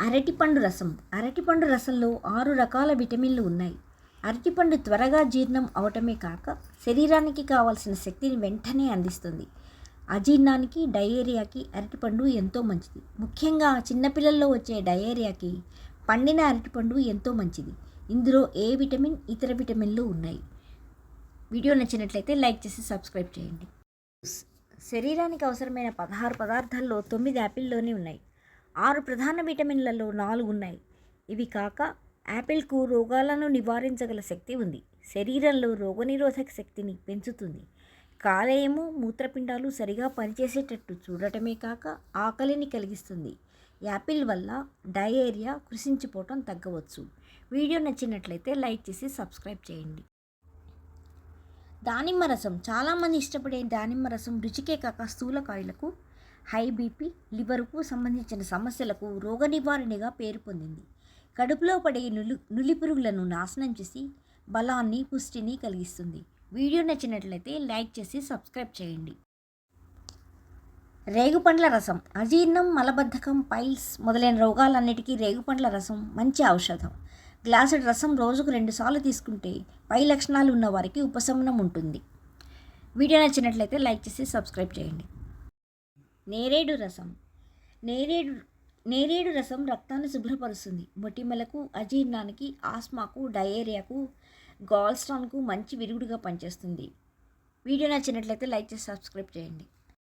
అరటిపండు రసం. అరటిపండు రసంలో ఆరు రకాల విటమిన్లు ఉన్నాయి. అరటిపండు త్వరగా జీర్ణం అవటమే కాక శరీరానికి కావాల్సిన శక్తిని వెంటనే అందిస్తుంది. అజీర్ణానికి డయేరియాకి అరటిపండు ఎంతో మంచిది. ముఖ్యంగా చిన్నపిల్లల్లో వచ్చే డయేరియాకి పండిన అరటిపండు ఎంతో మంచిది. ఇందులో ఏ విటమిన్ ఇతర విటమిన్లు ఉన్నాయి? వీడియో నచ్చినట్లయితే లైక్ చేసి సబ్స్క్రైబ్ చేయండి. శరీరానికి అవసరమైన పదహారు పదార్థాల్లో తొమ్మిది యాపిల్లోనే ఉన్నాయి. ఆరు ప్రధాన విటమిన్లలో నాలుగు ఉన్నాయి. ఇవి కాక యాపిల్కు రోగాలను నివారించగల శక్తి ఉంది. శరీరంలో రోగనిరోధక శక్తిని పెంచుతుంది. కాలేయము మూత్రపిండాలు సరిగా పనిచేసేటట్టు చూడటమే కాక ఆకలిని కలిగిస్తుంది. యాపిల్ వల్ల డయేరియా కృషించిపోవటం తగ్గవచ్చు. వీడియో నచ్చినట్లయితే లైక్ చేసి సబ్స్క్రైబ్ చేయండి. దానిమ్మ రసం చాలామంది ఇష్టపడే దానిమ్మ రసం రుచికే కాక స్థూలకాయలకు హై బీపీ లివర్కు సంబంధించిన సమస్యలకు రోగ నివారణగా పేరు పొందింది. కడుపులో పడే నులి నులిపురుగులను నాశనం చేసి బలాన్ని పుష్టిని కలిగిస్తుంది. వీడియో నచ్చినట్లయితే లైక్ చేసి సబ్స్క్రైబ్ చేయండి. రేగుపండ్ల రసం అజీర్ణం మలబద్ధకం పైల్స్ మొదలైన రోగాలన్నిటికీ రేగుపండ్ల రసం మంచి ఔషధం. గ్లాసుడు రసం రోజుకు రెండుసార్లు తీసుకుంటే పై లక్షణాలు ఉన్న వారికి ఉపశమనం ఉంటుంది. వీడియో నచ్చినట్లయితే లైక్ చేసి సబ్స్క్రైబ్ చేయండి. నేరేడు రసం. నేరేడు నేరేడు రసం రక్తాన్ని శుభ్రపరుస్తుంది. మొటిమలకు అజీర్ణానికి ఆస్మాకు డయేరియాకు గాల్స్టాన్కు మంచి విరుగుడుగా పనిచేస్తుంది. వీడియో నచ్చినట్లయితే లైక్ చేసి సబ్స్క్రైబ్ చేయండి.